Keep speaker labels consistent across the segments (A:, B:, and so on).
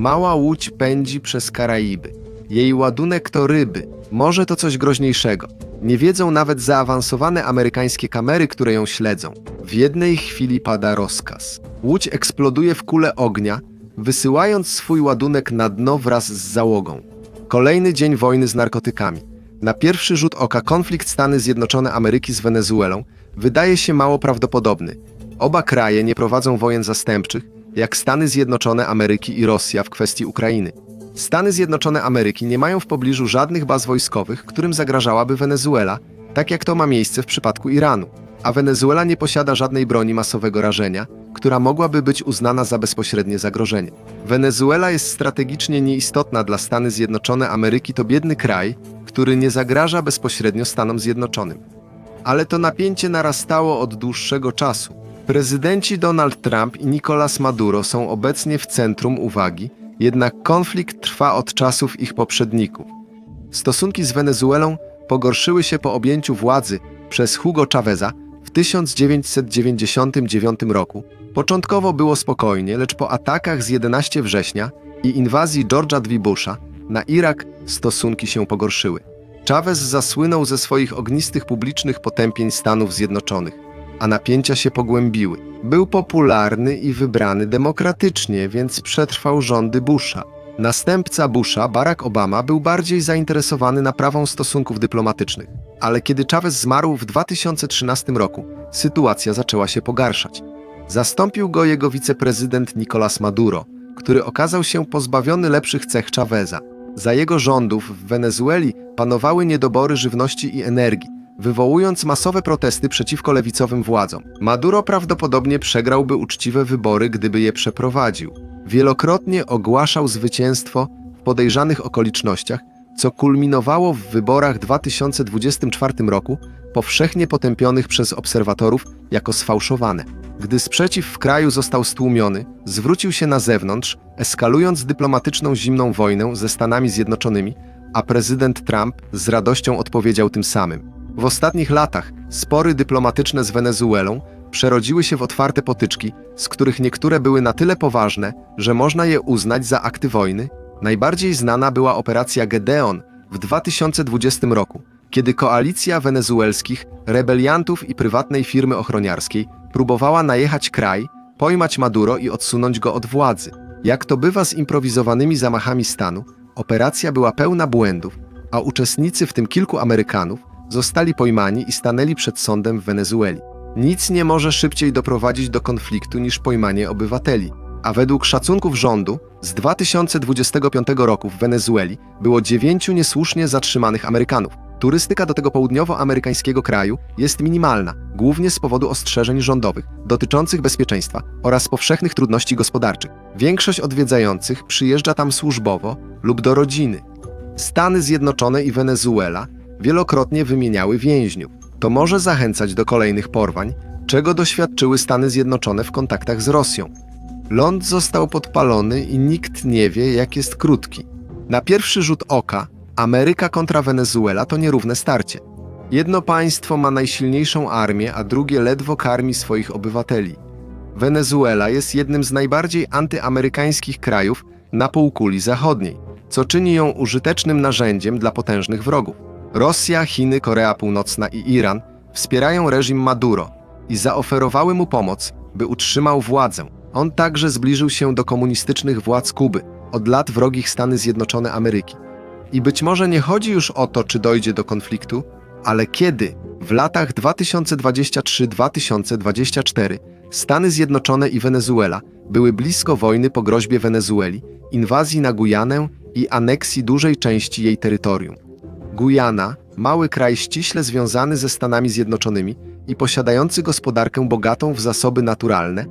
A: Mała łódź pędzi przez Karaiby. Jej ładunek to ryby. Może to coś groźniejszego. Nie wiedzą nawet zaawansowane amerykańskie kamery, które ją śledzą. W jednej chwili pada rozkaz. Łódź eksploduje w kule ognia, wysyłając swój ładunek na dno wraz z załogą. Kolejny dzień wojny z narkotykami. Na pierwszy rzut oka konflikt Stany Zjednoczone Ameryki z Wenezuelą wydaje się mało prawdopodobny. Oba kraje nie prowadzą wojen zastępczych, jak Stany Zjednoczone Ameryki i Rosja w kwestii Ukrainy. Stany Zjednoczone Ameryki nie mają w pobliżu żadnych baz wojskowych, którym zagrażałaby Wenezuela, tak jak to ma miejsce w przypadku Iranu. A Wenezuela nie posiada żadnej broni masowego rażenia, która mogłaby być uznana za bezpośrednie zagrożenie. Wenezuela jest strategicznie nieistotna dla Stany Zjednoczone Ameryki, to biedny kraj, który nie zagraża bezpośrednio Stanom Zjednoczonym. Ale to napięcie narastało od dłuższego czasu. Prezydenci Donald Trump i Nicolas Maduro są obecnie w centrum uwagi, jednak konflikt trwa od czasów ich poprzedników. Stosunki z Wenezuelą pogorszyły się po objęciu władzy przez Hugo Chaveza w 1999 roku. Początkowo było spokojnie, lecz po atakach z 11 września i inwazji George'a W. Busha na Irak stosunki się pogorszyły. Chavez zasłynął ze swoich ognistych publicznych potępień Stanów Zjednoczonych, a napięcia się pogłębiły. Był popularny i wybrany demokratycznie, więc przetrwał rządy Busha. Następca Busha, Barack Obama, był bardziej zainteresowany naprawą stosunków dyplomatycznych. Ale kiedy Chavez zmarł w 2013 roku, sytuacja zaczęła się pogarszać. Zastąpił go jego wiceprezydent Nicolas Maduro, który okazał się pozbawiony lepszych cech Chaveza. Za jego rządów w Wenezueli panowały niedobory żywności i energii, wywołując masowe protesty przeciwko lewicowym władzom. Maduro prawdopodobnie przegrałby uczciwe wybory, gdyby je przeprowadził. Wielokrotnie ogłaszał zwycięstwo w podejrzanych okolicznościach, co kulminowało w wyborach 2024 roku, powszechnie potępionych przez obserwatorów jako sfałszowane. Gdy sprzeciw w kraju został stłumiony, zwrócił się na zewnątrz, eskalując dyplomatyczną zimną wojnę ze Stanami Zjednoczonymi, a prezydent Trump z radością odpowiedział tym samym. W ostatnich latach spory dyplomatyczne z Wenezuelą przerodziły się w otwarte potyczki, z których niektóre były na tyle poważne, że można je uznać za akty wojny. Najbardziej znana była operacja Gedeon w 2020 roku, kiedy koalicja wenezuelskich, rebeliantów i prywatnej firmy ochroniarskiej próbowała najechać kraj, pojmać Maduro i odsunąć go od władzy. Jak to bywa z improwizowanymi zamachami stanu, operacja była pełna błędów, a uczestnicy, w tym kilku Amerykanów, zostali pojmani i stanęli przed sądem w Wenezueli. Nic nie może szybciej doprowadzić do konfliktu niż pojmanie obywateli. A według szacunków rządu z 2025 roku w Wenezueli było dziewięciu niesłusznie zatrzymanych Amerykanów. Turystyka do tego południowoamerykańskiego kraju jest minimalna, głównie z powodu ostrzeżeń rządowych dotyczących bezpieczeństwa oraz powszechnych trudności gospodarczych. Większość odwiedzających przyjeżdża tam służbowo lub do rodziny. Stany Zjednoczone i Wenezuela wielokrotnie wymieniały więźniów. To może zachęcać do kolejnych porwań, czego doświadczyły Stany Zjednoczone w kontaktach z Rosją. Ląd został podpalony i nikt nie wie, jak jest krótki. Na pierwszy rzut oka Ameryka kontra Wenezuela to nierówne starcie. Jedno państwo ma najsilniejszą armię, a drugie ledwo karmi swoich obywateli. Wenezuela jest jednym z najbardziej antyamerykańskich krajów na półkuli zachodniej, co czyni ją użytecznym narzędziem dla potężnych wrogów. Rosja, Chiny, Korea Północna i Iran wspierają reżim Maduro i zaoferowały mu pomoc, by utrzymał władzę. On także zbliżył się do komunistycznych władz Kuby, od lat wrogich Stany Zjednoczone Ameryki. I być może nie chodzi już o to, czy dojdzie do konfliktu, ale kiedy w latach 2023-2024 Stany Zjednoczone i Wenezuela były blisko wojny po groźbie Wenezueli, inwazji na Gujanę i aneksji dużej części jej terytorium. Gujana, mały kraj ściśle związany ze Stanami Zjednoczonymi i posiadający gospodarkę bogatą w zasoby naturalne,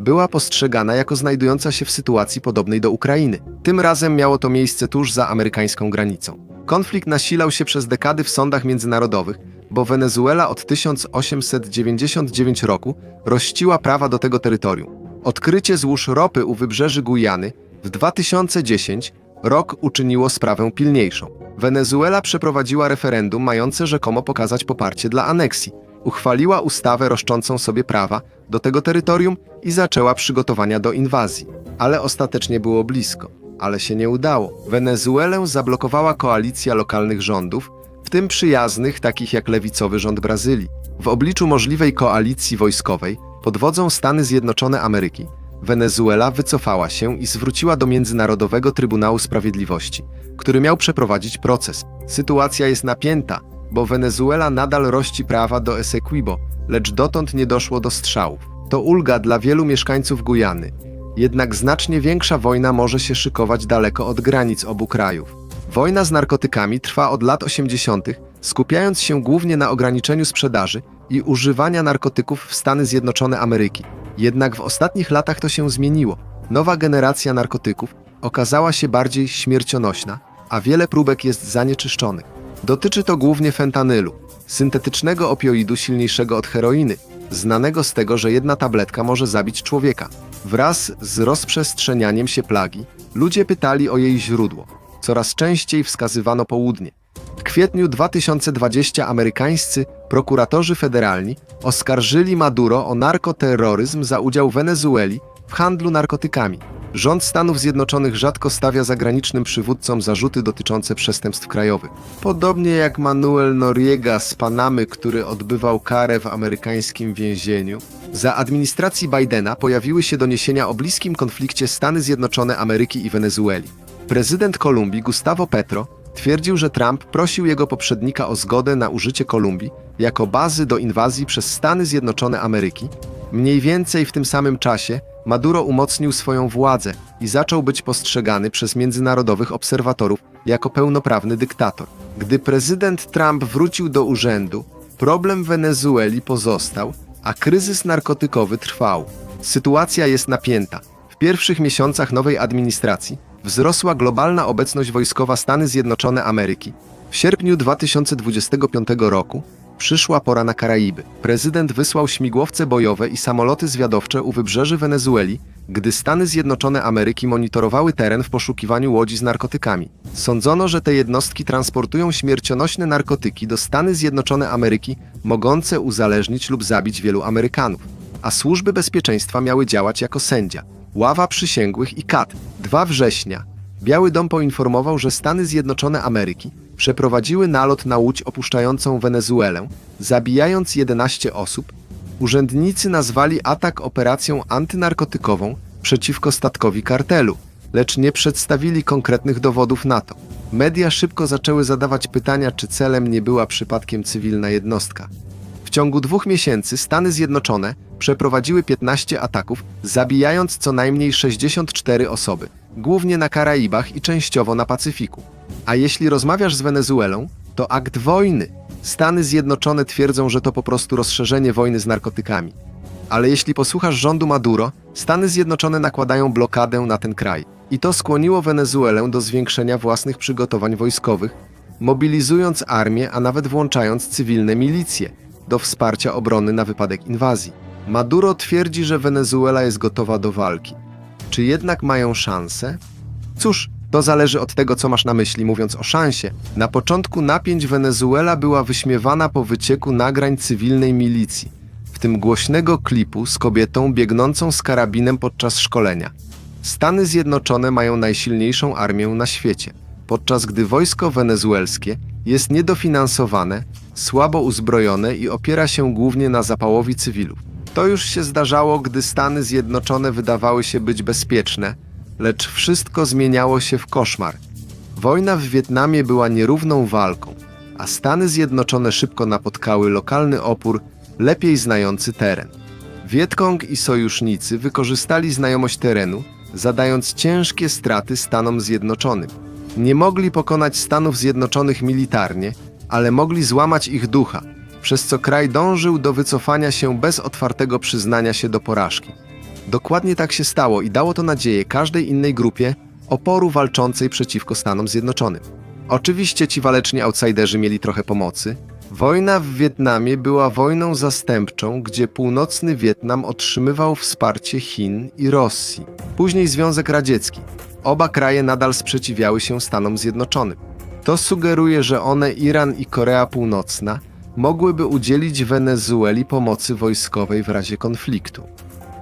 A: była postrzegana jako znajdująca się w sytuacji podobnej do Ukrainy. Tym razem miało to miejsce tuż za amerykańską granicą. Konflikt nasilał się przez dekady w sądach międzynarodowych, bo Wenezuela od 1899 roku rościła prawa do tego terytorium. Odkrycie złóż ropy u wybrzeży Gujany w 2010 rok uczyniło sprawę pilniejszą. Wenezuela przeprowadziła referendum mające rzekomo pokazać poparcie dla aneksji. Uchwaliła ustawę roszczącą sobie prawa do tego terytorium i zaczęła przygotowania do inwazji. Ale ostatecznie było blisko. ale się nie udało. Wenezuelę zablokowała koalicja lokalnych rządów, w tym przyjaznych, takich jak lewicowy rząd Brazylii. W obliczu możliwej koalicji wojskowej pod wodzą Stany Zjednoczone Ameryki, Wenezuela wycofała się i zwróciła do Międzynarodowego Trybunału Sprawiedliwości, który miał przeprowadzić proces. Sytuacja jest napięta, bo Wenezuela nadal rości prawa do Essequibo, lecz dotąd nie doszło do strzałów. To ulga dla wielu mieszkańców Gujany, jednak znacznie większa wojna może się szykować daleko od granic obu krajów. Wojna z narkotykami trwa od lat 80., skupiając się głównie na ograniczeniu sprzedaży i używania narkotyków w Stany Zjednoczone Ameryki. Jednak w ostatnich latach to się zmieniło. Nowa generacja narkotyków okazała się bardziej śmiercionośna, a wiele próbek jest zanieczyszczonych. Dotyczy to głównie fentanylu, syntetycznego opioidu silniejszego od heroiny, znanego z tego, że jedna tabletka może zabić człowieka. Wraz z rozprzestrzenianiem się plagi, ludzie pytali o jej źródło. Coraz częściej wskazywano południe. W kwietniu 2020 amerykańscy prokuratorzy federalni oskarżyli Maduro o narkoterroryzm za udział Wenezueli w handlu narkotykami. Rząd Stanów Zjednoczonych rzadko stawia zagranicznym przywódcom zarzuty dotyczące przestępstw krajowych. Podobnie jak Manuel Noriega z Panamy, który odbywał karę w amerykańskim więzieniu, za administracji Bidena pojawiły się doniesienia o bliskim konflikcie Stany Zjednoczone Ameryki i Wenezueli. Prezydent Kolumbii Gustavo Petro twierdził, że Trump prosił jego poprzednika o zgodę na użycie Kolumbii jako bazy do inwazji przez Stany Zjednoczone Ameryki. Mniej więcej w tym samym czasie Maduro umocnił swoją władzę i zaczął być postrzegany przez międzynarodowych obserwatorów jako pełnoprawny dyktator. Gdy prezydent Trump wrócił do urzędu, problem Wenezueli pozostał, a kryzys narkotykowy trwał. Sytuacja jest napięta. W pierwszych miesiącach nowej administracji wzrosła globalna obecność wojskowa Stany Zjednoczone Ameryki. W sierpniu 2025 roku przyszła pora na Karaiby. Prezydent wysłał śmigłowce bojowe i samoloty zwiadowcze u wybrzeży Wenezueli, gdy Stany Zjednoczone Ameryki monitorowały teren w poszukiwaniu łodzi z narkotykami. Sądzono, że te jednostki transportują śmiercionośne narkotyki do Stany Zjednoczone Ameryki, mogące uzależnić lub zabić wielu Amerykanów. A służby bezpieczeństwa miały działać jako sędzia. Ława przysięgłych i kat. 2 września. Biały Dom poinformował, że Stany Zjednoczone Ameryki przeprowadziły nalot na łódź opuszczającą Wenezuelę, zabijając 11 osób. Urzędnicy nazwali atak operacją antynarkotykową przeciwko statkowi kartelu, lecz nie przedstawili konkretnych dowodów na to. Media szybko zaczęły zadawać pytania, czy celem nie była przypadkiem cywilna jednostka. W ciągu dwóch miesięcy Stany Zjednoczone przeprowadziły 15 ataków, zabijając co najmniej 64 osoby, głównie na Karaibach i częściowo na Pacyfiku. A jeśli rozmawiasz z Wenezuelą, to akt wojny. Stany Zjednoczone twierdzą, że to po prostu rozszerzenie wojny z narkotykami. Ale jeśli posłuchasz rządu Maduro, Stany Zjednoczone nakładają blokadę na ten kraj. I to skłoniło Wenezuelę do zwiększenia własnych przygotowań wojskowych, mobilizując armię, a nawet włączając cywilne milicje do wsparcia obrony na wypadek inwazji. Maduro twierdzi, że Wenezuela jest gotowa do walki. Czy jednak mają szansę? Cóż, to zależy od tego, co masz na myśli, mówiąc o szansie. Na początku napięć Wenezuela była wyśmiewana po wycieku nagrań cywilnej milicji, w tym głośnego klipu z kobietą biegnącą z karabinem podczas szkolenia. Stany Zjednoczone mają najsilniejszą armię na świecie, podczas gdy wojsko wenezuelskie jest niedofinansowane, słabo uzbrojone i opiera się głównie na zapałowi cywilów. To już się zdarzało, gdy Stany Zjednoczone wydawały się być bezpieczne, lecz wszystko zmieniało się w koszmar. Wojna w Wietnamie była nierówną walką, a Stany Zjednoczone szybko napotkały lokalny opór, lepiej znający teren. Wietkong i sojusznicy wykorzystali znajomość terenu, zadając ciężkie straty Stanom Zjednoczonym. Nie mogli pokonać Stanów Zjednoczonych militarnie, ale mogli złamać ich ducha, przez co kraj dążył do wycofania się bez otwartego przyznania się do porażki. Dokładnie tak się stało i dało to nadzieję każdej innej grupie oporu walczącej przeciwko Stanom Zjednoczonym. Oczywiście ci waleczni outsiderzy mieli trochę pomocy. Wojna w Wietnamie była wojną zastępczą, gdzie północny Wietnam otrzymywał wsparcie Chin i Rosji. Później Związek Radziecki. Oba kraje nadal sprzeciwiały się Stanom Zjednoczonym. To sugeruje, że one, Iran i Korea Północna, mogłyby udzielić Wenezueli pomocy wojskowej w razie konfliktu.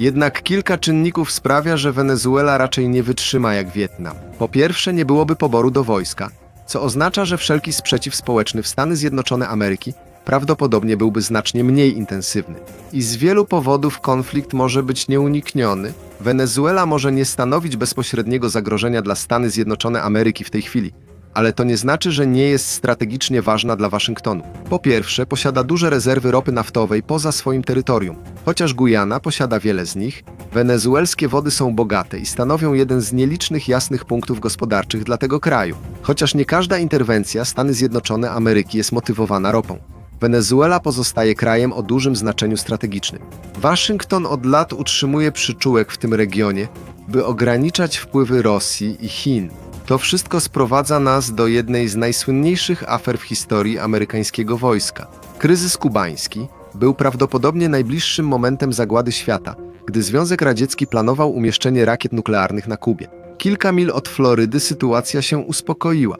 A: Jednak kilka czynników sprawia, że Wenezuela raczej nie wytrzyma jak Wietnam. Po pierwsze, nie byłoby poboru do wojska, co oznacza, że wszelki sprzeciw społeczny w Stany Zjednoczone Ameryki prawdopodobnie byłby znacznie mniej intensywny. I z wielu powodów konflikt może być nieunikniony. Wenezuela może nie stanowić bezpośredniego zagrożenia dla Stany Zjednoczone Ameryki w tej chwili, ale to nie znaczy, że nie jest strategicznie ważna dla Waszyngtonu. Po pierwsze, posiada duże rezerwy ropy naftowej poza swoim terytorium. Chociaż Gujana posiada wiele z nich, wenezuelskie wody są bogate i stanowią jeden z nielicznych jasnych punktów gospodarczych dla tego kraju. Chociaż nie każda interwencja Stany Zjednoczone Ameryki jest motywowana ropą. Wenezuela pozostaje krajem o dużym znaczeniu strategicznym. Waszyngton od lat utrzymuje przyczółek w tym regionie, by ograniczać wpływy Rosji i Chin. To wszystko sprowadza nas do jednej z najsłynniejszych afer w historii amerykańskiego wojska. Kryzys kubański był prawdopodobnie najbliższym momentem zagłady świata, gdy Związek Radziecki planował umieszczenie rakiet nuklearnych na Kubie. Kilka mil od Florydy sytuacja się uspokoiła,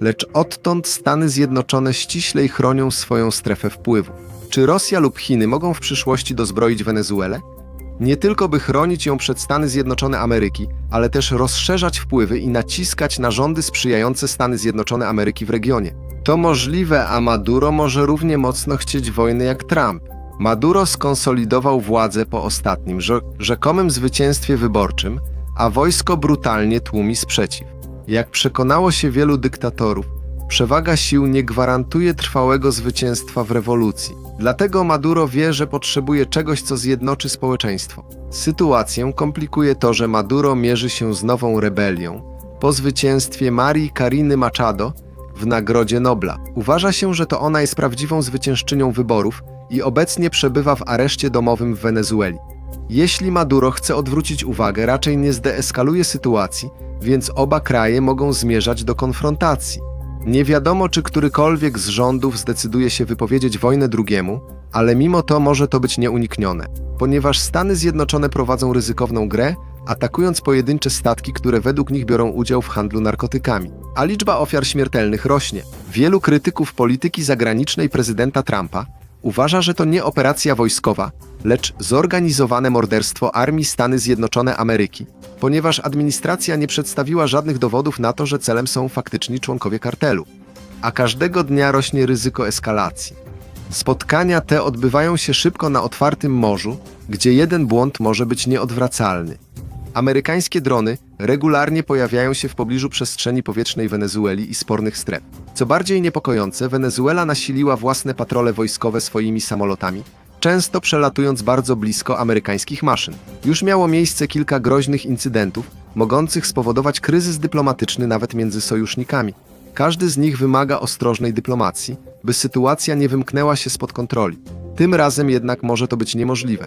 A: lecz odtąd Stany Zjednoczone ściślej chronią swoją strefę wpływu. Czy Rosja lub Chiny mogą w przyszłości dozbroić Wenezuelę? Nie tylko by chronić ją przed Stany Zjednoczone Ameryki, ale też rozszerzać wpływy i naciskać na rządy sprzyjające Stany Zjednoczone Ameryki w regionie. To możliwe, a Maduro może równie mocno chcieć wojny jak Trump. Maduro skonsolidował władzę po ostatnim, rze- rzekomym zwycięstwie wyborczym, a wojsko brutalnie tłumi sprzeciw. Jak przekonało się wielu dyktatorów, przewaga sił nie gwarantuje trwałego zwycięstwa w rewolucji. Dlatego Maduro wie, że potrzebuje czegoś, co zjednoczy społeczeństwo. Sytuację komplikuje to, że Maduro mierzy się z nową rebelią po zwycięstwie Marii Kariny Machado w Nagrodzie Nobla. Uważa się, że to ona jest prawdziwą zwyciężczynią wyborów i obecnie przebywa w areszcie domowym w Wenezueli. Jeśli Maduro chce odwrócić uwagę, raczej nie zdeeskaluje sytuacji, więc oba kraje mogą zmierzać do konfrontacji. Nie wiadomo, czy którykolwiek z rządów zdecyduje się wypowiedzieć wojnę drugiemu, ale mimo to może to być nieuniknione, ponieważ Stany Zjednoczone prowadzą ryzykowną grę, atakując pojedyncze statki, które według nich biorą udział w handlu narkotykami. A liczba ofiar śmiertelnych rośnie. Wielu krytyków polityki zagranicznej prezydenta Trumpa uważa, że to nie operacja wojskowa, lecz zorganizowane morderstwo armii Stany Zjednoczone Ameryki, ponieważ administracja nie przedstawiła żadnych dowodów na to, że celem są faktyczni członkowie kartelu. A każdego dnia rośnie ryzyko eskalacji. Spotkania te odbywają się szybko na otwartym morzu, gdzie jeden błąd może być nieodwracalny. Amerykańskie drony regularnie pojawiają się w pobliżu przestrzeni powietrznej Wenezueli i spornych stref. Co bardziej niepokojące, Wenezuela nasiliła własne patrole wojskowe swoimi samolotami, często przelatując bardzo blisko amerykańskich maszyn. Już miało miejsce kilka groźnych incydentów, mogących spowodować kryzys dyplomatyczny nawet między sojusznikami. Każdy z nich wymaga ostrożnej dyplomacji, by sytuacja nie wymknęła się spod kontroli. Tym razem jednak może to być niemożliwe.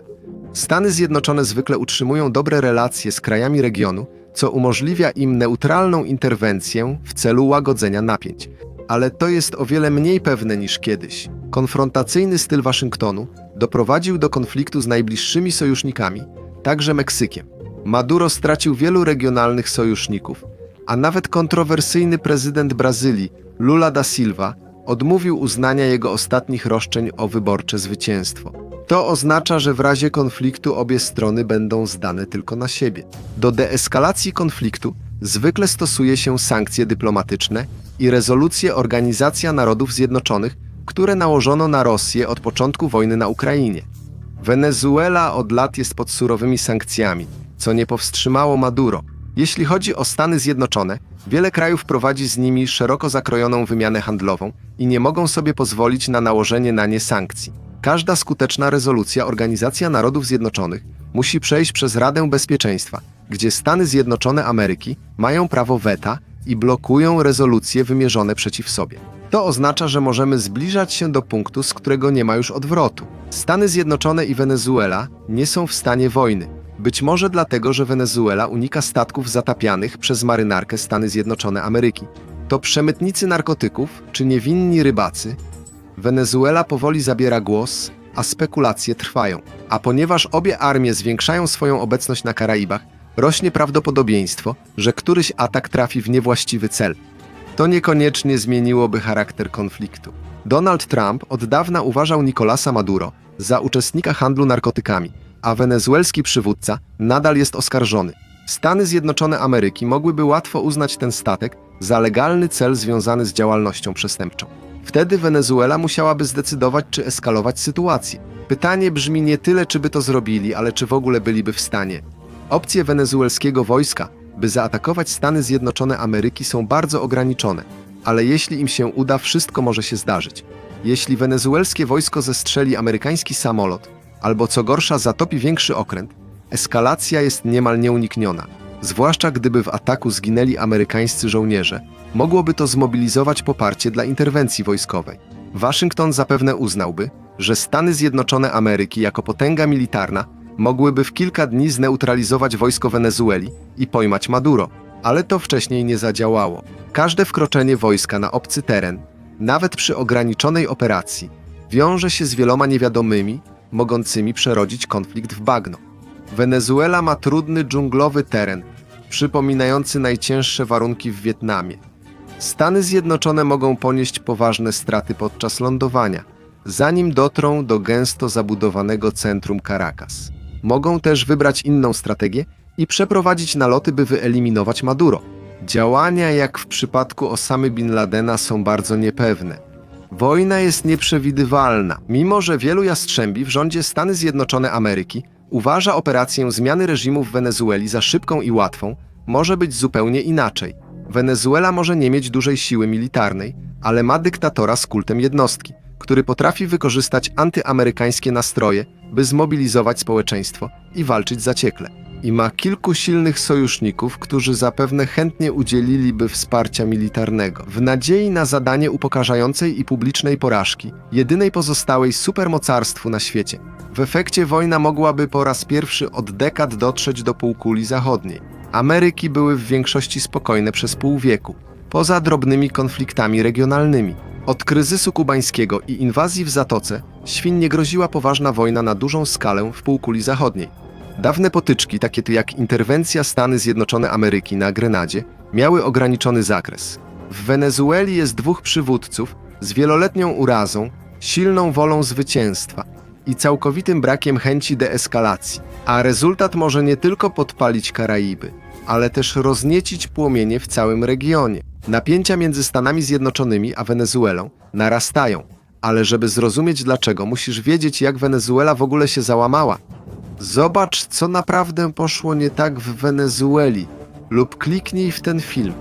A: Stany Zjednoczone zwykle utrzymują dobre relacje z krajami regionu, co umożliwia im neutralną interwencję w celu łagodzenia napięć. Ale to jest o wiele mniej pewne niż kiedyś. Konfrontacyjny styl Waszyngtonu doprowadził do konfliktu z najbliższymi sojusznikami, także Meksykiem. Maduro stracił wielu regionalnych sojuszników, a nawet kontrowersyjny prezydent Brazylii, Lula da Silva, odmówił uznania jego ostatnich roszczeń o wyborcze zwycięstwo. To oznacza, że w razie konfliktu obie strony będą zdane tylko na siebie. Do deeskalacji konfliktu zwykle stosuje się sankcje dyplomatyczne i rezolucje Organizacja Narodów Zjednoczonych, które nałożono na Rosję od początku wojny na Ukrainie. Wenezuela od lat jest pod surowymi sankcjami, co nie powstrzymało Maduro. Jeśli chodzi o Stany Zjednoczone, wiele krajów prowadzi z nimi szeroko zakrojoną wymianę handlową i nie mogą sobie pozwolić na nałożenie na nie sankcji. Każda skuteczna rezolucja Organizacja Narodów Zjednoczonych musi przejść przez Radę Bezpieczeństwa, gdzie Stany Zjednoczone Ameryki mają prawo weta i blokują rezolucje wymierzone przeciw sobie. To oznacza, że możemy zbliżać się do punktu, z którego nie ma już odwrotu. Stany Zjednoczone i Wenezuela nie są w stanie wojny. Być może dlatego, że Wenezuela unika statków zatapianych przez marynarkę Stany Zjednoczone Ameryki. To przemytnicy narkotyków czy niewinni rybacy Wenezuela powoli zabiera głos, a spekulacje trwają. A ponieważ obie armie zwiększają swoją obecność na Karaibach, rośnie prawdopodobieństwo, że któryś atak trafi w niewłaściwy cel. To niekoniecznie zmieniłoby charakter konfliktu. Donald Trump od dawna uważał Nicolasa Maduro za uczestnika handlu narkotykami, a wenezuelski przywódca nadal jest oskarżony. Stany Zjednoczone Ameryki mogłyby łatwo uznać ten statek za legalny cel związany z działalnością przestępczą. Wtedy Wenezuela musiałaby zdecydować, czy eskalować sytuację. Pytanie brzmi nie tyle, czy by to zrobili, ale czy w ogóle byliby w stanie. Opcje wenezuelskiego wojska, by zaatakować Stany Zjednoczone Ameryki, są bardzo ograniczone, ale jeśli im się uda, wszystko może się zdarzyć. Jeśli wenezuelskie wojsko zestrzeli amerykański samolot, albo co gorsza, zatopi większy okręt, eskalacja jest niemal nieunikniona. Zwłaszcza gdyby w ataku zginęli amerykańscy żołnierze, mogłoby to zmobilizować poparcie dla interwencji wojskowej. Waszyngton zapewne uznałby, że Stany Zjednoczone Ameryki jako potęga militarna mogłyby w kilka dni zneutralizować wojsko Wenezueli i pojmać Maduro, ale to wcześniej nie zadziałało. Każde wkroczenie wojska na obcy teren, nawet przy ograniczonej operacji, wiąże się z wieloma niewiadomymi, mogącymi przerodzić konflikt w bagno. Wenezuela ma trudny dżunglowy teren, przypominający najcięższe warunki w Wietnamie. Stany Zjednoczone mogą ponieść poważne straty podczas lądowania, zanim dotrą do gęsto zabudowanego centrum Caracas. Mogą też wybrać inną strategię i przeprowadzić naloty, by wyeliminować Maduro. Działania, jak w przypadku Osamy Bin Ladena, są bardzo niepewne. Wojna jest nieprzewidywalna, mimo że wielu jastrzębi w rządzie Stany Zjednoczone Ameryki uważa operację zmiany reżimu w Wenezueli za szybką i łatwą, może być zupełnie inaczej. Wenezuela może nie mieć dużej siły militarnej, ale ma dyktatora z kultem jednostki, który potrafi wykorzystać antyamerykańskie nastroje, by zmobilizować społeczeństwo i walczyć zaciekle. I ma kilku silnych sojuszników, którzy zapewne chętnie udzieliliby wsparcia militarnego, w nadziei na zadanie upokarzającej i publicznej porażki, jedynej pozostałej supermocarstwu na świecie. W efekcie wojna mogłaby po raz pierwszy od dekad dotrzeć do półkuli zachodniej. Ameryki były w większości spokojne przez pół wieku, poza drobnymi konfliktami regionalnymi. Od kryzysu kubańskiego i inwazji w Zatoce świnnie groziła poważna wojna na dużą skalę w półkuli zachodniej. Dawne potyczki, takie jak interwencja Stany Zjednoczone Ameryki na Grenadzie, miały ograniczony zakres. W Wenezueli jest dwóch przywódców z wieloletnią urazą, silną wolą zwycięstwa i całkowitym brakiem chęci deeskalacji, a rezultat może nie tylko podpalić Karaiby, ale też rozniecić płomienie w całym regionie. Napięcia między Stanami Zjednoczonymi a Wenezuelą narastają, ale żeby zrozumieć dlaczego, musisz wiedzieć, jak Wenezuela w ogóle się załamała. Zobacz, co naprawdę poszło nie tak w Wenezueli, lub kliknij w ten film.